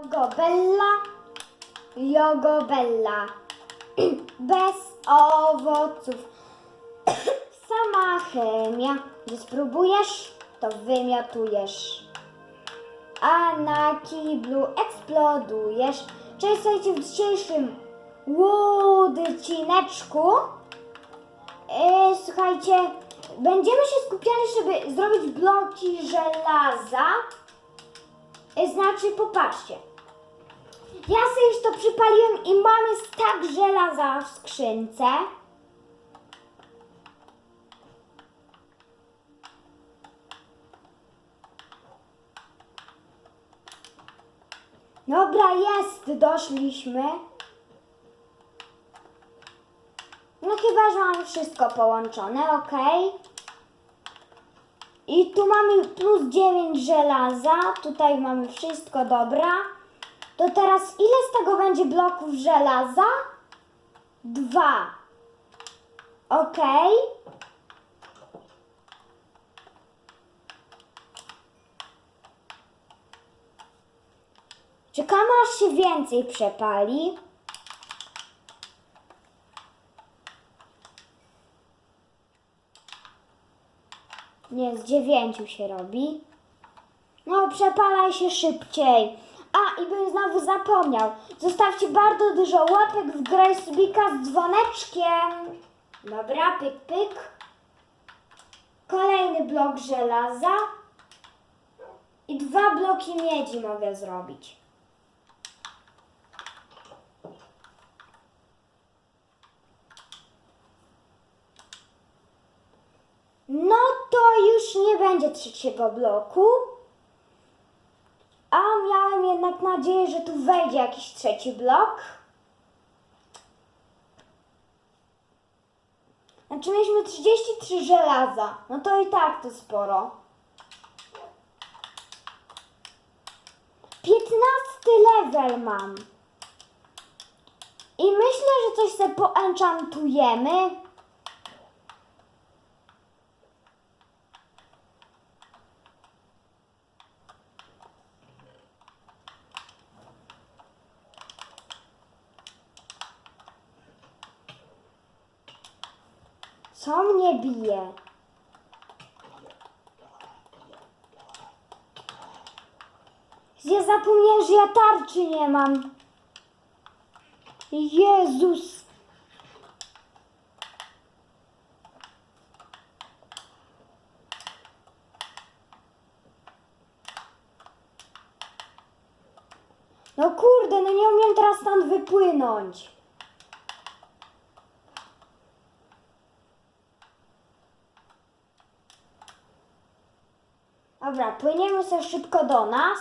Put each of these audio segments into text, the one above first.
Jogobella, jogobella, bez owoców. Sama chemia, gdzie spróbujesz, to wymiotujesz. A na kiblu eksplodujesz. Cześć, słuchajcie, w dzisiejszym łodycineczku e, słuchajcie, będziemy się skupiali, żeby zrobić bloki żelaza. E, Znaczy, popatrzcie. Ja sobie to przypaliłem i mamy stak żelaza w skrzynce. Dobra, jest, doszliśmy. No chyba, że mamy wszystko połączone, ok. I tu mamy plus 9 żelaza, tutaj mamy wszystko, dobra. To teraz ile z tego będzie bloków żelaza? Dwa. Ok. Czekamy aż się więcej przepali. Nie, z dziewięciu się robi. No, przepalaj się szybciej. A, i bym znowu zapomniał. Zostawcie bardzo dużo łapek w grę subika z dzwoneczkiem. Dobra, pyk, pyk. Kolejny blok żelaza. I dwa bloki miedzi mogę zrobić. No to już nie będzie trzeciego bloku. A miałem jednak nadzieję, że tu wejdzie jakiś trzeci blok. Znaczy mieliśmy 33 żelaza. No to i tak to sporo. 15 level mam. I myślę, że coś sobie poenchantujemy. Co mnie bije? Ja zapomniałem, że ja tarczy nie mam. Jezus. No kurde, no nie umiem teraz stąd wypłynąć. Dobra, płyniemy sobie szybko do nas.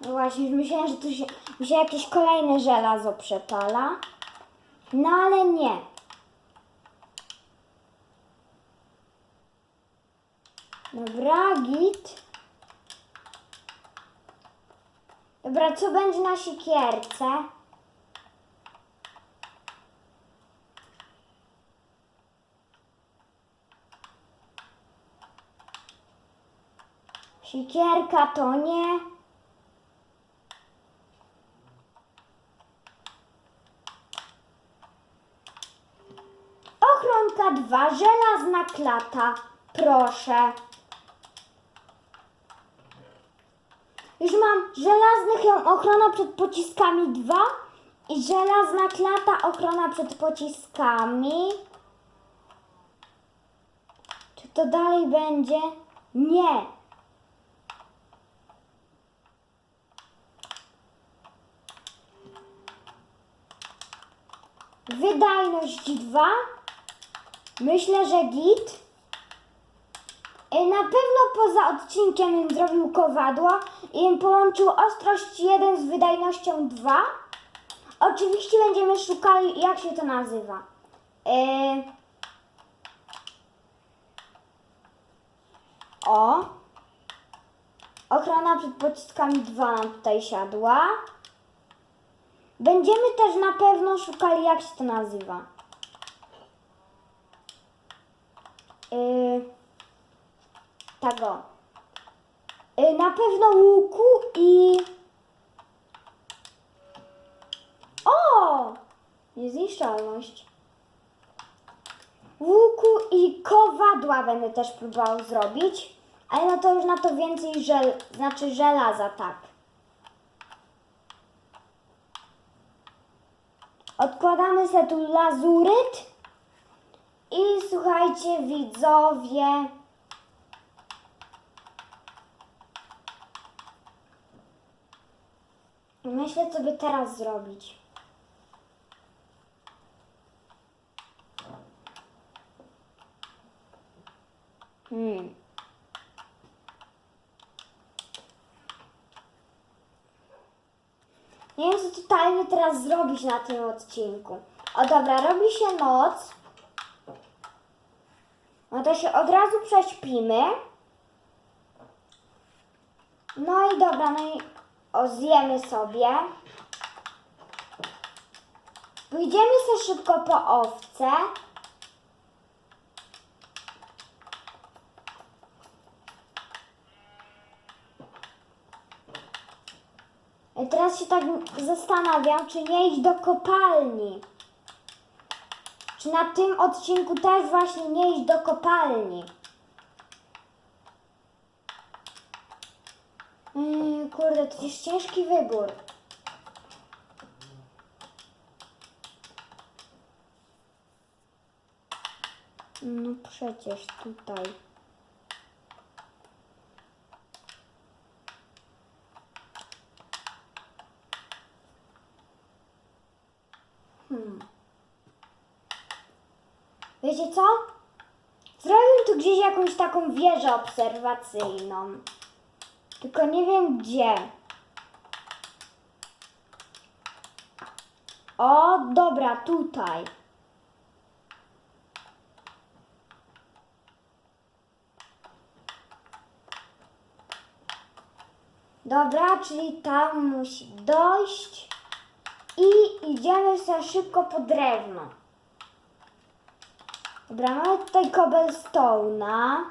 No właśnie, myślałem, że tu się, mi się jakieś kolejne żelazo przepala. No ale nie. Dobra, git. Dobra, co będzie na siekierce? Sikierka to nie. Ochronka 2, żelazna klata. Proszę. Już mam żelaznych ją ochrona przed pociskami 2 i żelazna klata ochrona przed pociskami. Czy to dalej będzie? Nie. Wydajność 2. Myślę, że git. E, Na pewno poza odcinkiem zrobił kowadło i połączył ostrość 1 z wydajnością 2. Oczywiście będziemy szukali, jak się to nazywa. E, O. Ochrona przed pociskami 2 nam tutaj siadła. Będziemy też na pewno szukali, jak się to nazywa. Yy, tak tego. Yy, na pewno łuku i... O! Niezniszczalność. Łuku i kowadła będę też próbował zrobić, ale no to już na to więcej żel, znaczy żelaza, tak. Odkładamy sobie tu lazuryt i słuchajcie widzowie, myślę co by teraz zrobić. Hmm. Nie wiem, co totalnie teraz zrobić na tym odcinku. O dobra, robi się noc. No to się od razu prześpimy. No i dobra, no i o, zjemy sobie. Pójdziemy sobie szybko po owce. Teraz się tak zastanawiam, czy nie iść do kopalni. Czy na tym odcinku też właśnie nie iść do kopalni. Yy, kurde, to jest ciężki wybór. No przecież tutaj. Hmm. Wiecie co? Zrobię tu gdzieś jakąś taką wieżę obserwacyjną. Tylko nie wiem gdzie. O, dobra, tutaj. Dobra, czyli tam musi dojść. I idziemy sobie szybko po drewno. Dobra, mamy tutaj cobblestone'a.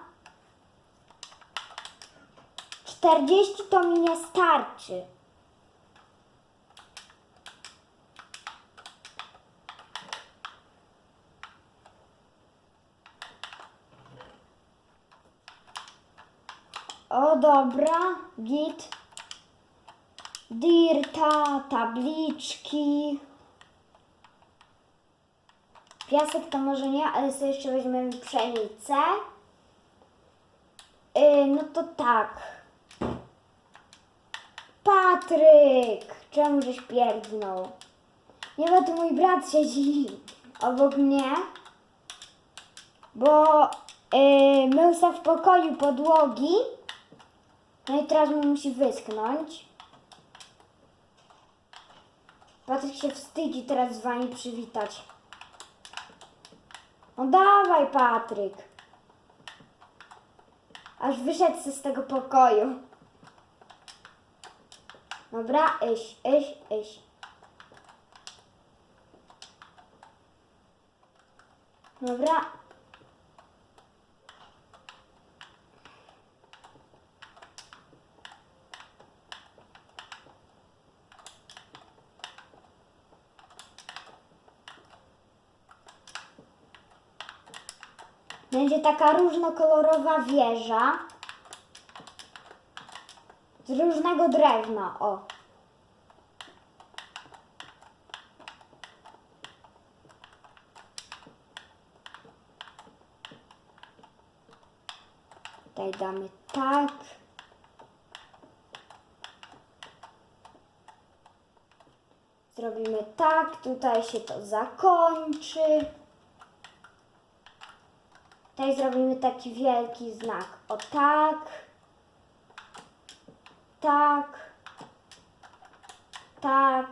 40 to mi nie starczy. O dobra, git. Dirta, tabliczki. Piasek to może nie, ale sobie jeszcze weźmiemy pszenicę. Yy, no to tak. Patryk! Czemu żeś pierdnął? Nie, bo tu mój brat siedzi obok mnie. Bo yy, mył w pokoju podłogi. No i teraz mu musi wyschnąć. Patryk się wstydzi teraz z wami przywitać. No dawaj, Patryk. Aż wyszedł ze z tego pokoju. Dobra, iść, iść, iść. Dobra. Będzie taka różnokolorowa wieża z różnego drewna. O. Tutaj damy tak. Zrobimy tak, tutaj się to zakończy. Tutaj zrobimy taki wielki znak. O tak. Tak. Tak.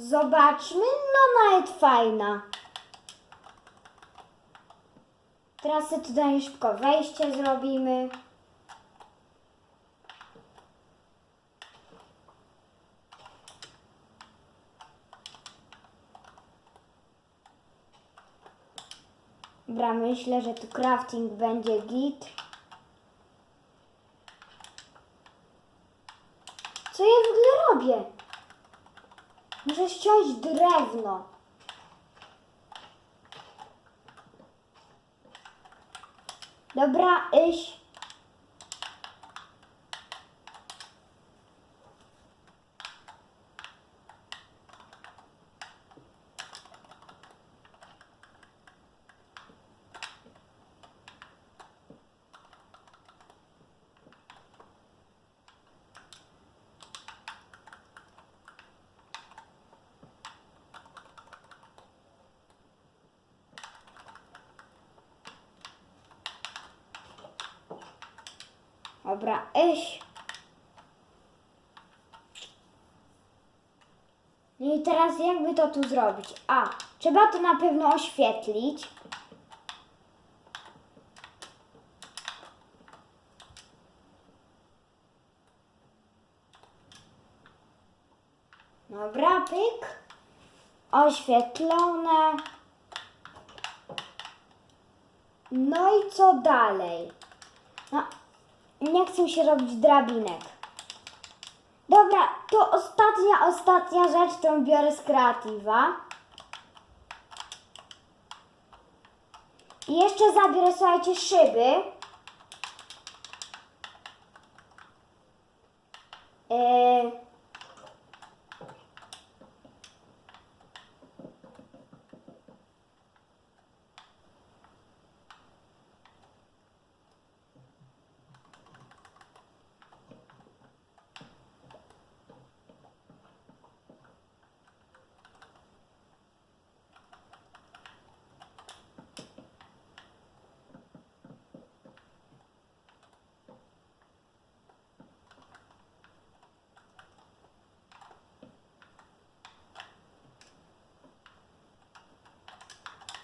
Zobaczmy, no nawet fajna. Teraz sobie tutaj szybko wejście zrobimy. Dobra, myślę, że tu crafting będzie git. Co ja w ogóle robię? Muszę ściąć drewno. Dobra, iść. Dobra. No i teraz jakby to tu zrobić? A, trzeba to na pewno oświetlić. Dobra, pyk. Oświetlone. No i co dalej? No, nie chcę się robić drabinek. Dobra, to ostatnia, ostatnia rzecz, którą biorę z kreatywa. I jeszcze zabiorę, słuchajcie, szyby. Yy...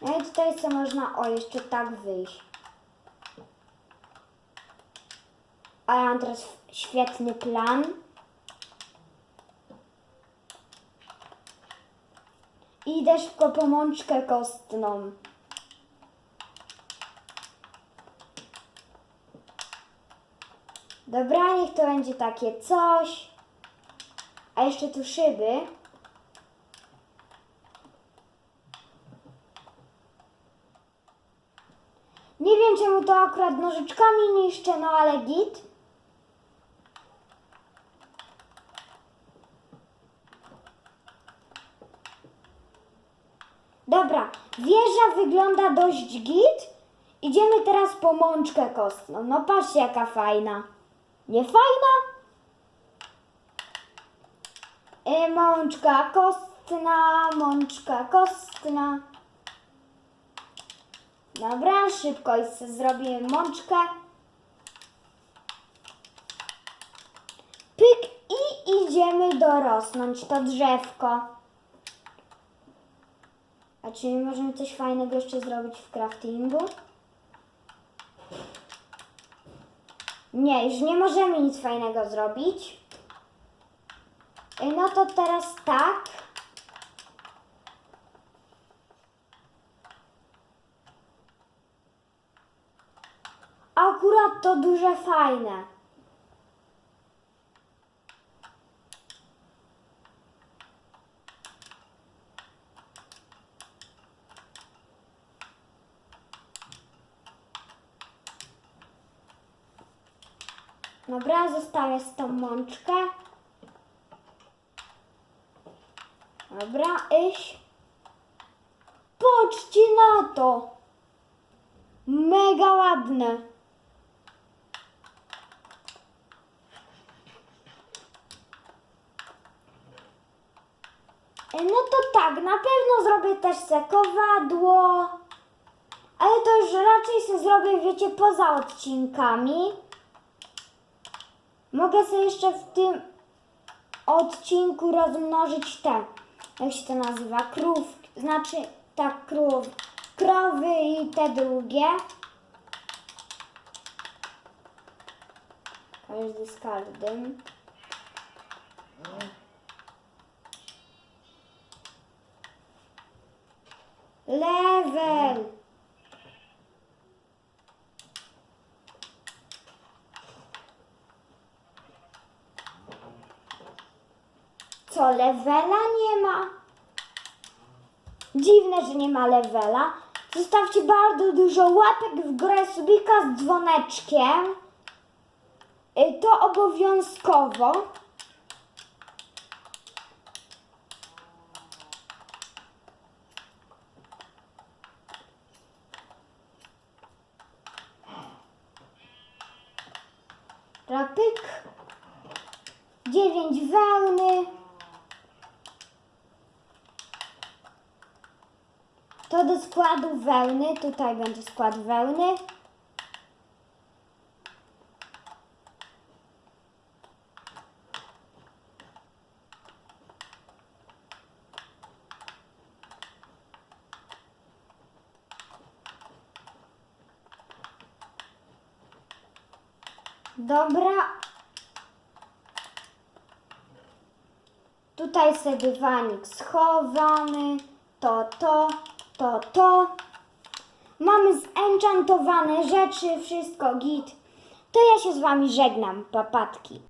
No i tutaj co można, o jeszcze tak wyjść. A ja mam teraz świetny plan. I Idę szybko po mączkę kostną. Dobra, niech to będzie takie coś. A jeszcze tu szyby. Nie wiem czemu to akurat nożyczkami niszczę, no ale git. Dobra, wieża wygląda dość git. Idziemy teraz po mączkę kostną. No patrzcie jaka fajna. Nie fajna? Y, mączka kostna, mączka kostna. Dobra, szybko zrobimy mączkę. Pyk i idziemy dorosnąć to drzewko. A czy możemy coś fajnego jeszcze zrobić w craftingu? Nie, już nie możemy nic fajnego zrobić. No to teraz tak. Akurat to duże fajne. Dobra, zostawię z tą mączkę. Dobra, iść. Patrzcie na to. Mega ładne. E, no to tak, na pewno zrobię też sekowadło, ale to już raczej se zrobię, wiecie, poza odcinkami. Mogę sobie jeszcze w tym odcinku rozmnożyć te, jak się to nazywa, krów, znaczy tak, krów, krowy i te długie. Każdy z każdym. No. Levela nie ma? Dziwne, że nie ma levela. Zostawcie bardzo dużo łapek w górę, subika z dzwoneczkiem. Y, To obowiązkowo. Rapyk. Dziewięć wełny. To do składu wełny. Tutaj będzie skład wełny. Dobra. Tutaj sobie dywanik schowany. To, to, to, to. Mamy zenchantowane rzeczy, wszystko git. To ja się z wami żegnam, papatki.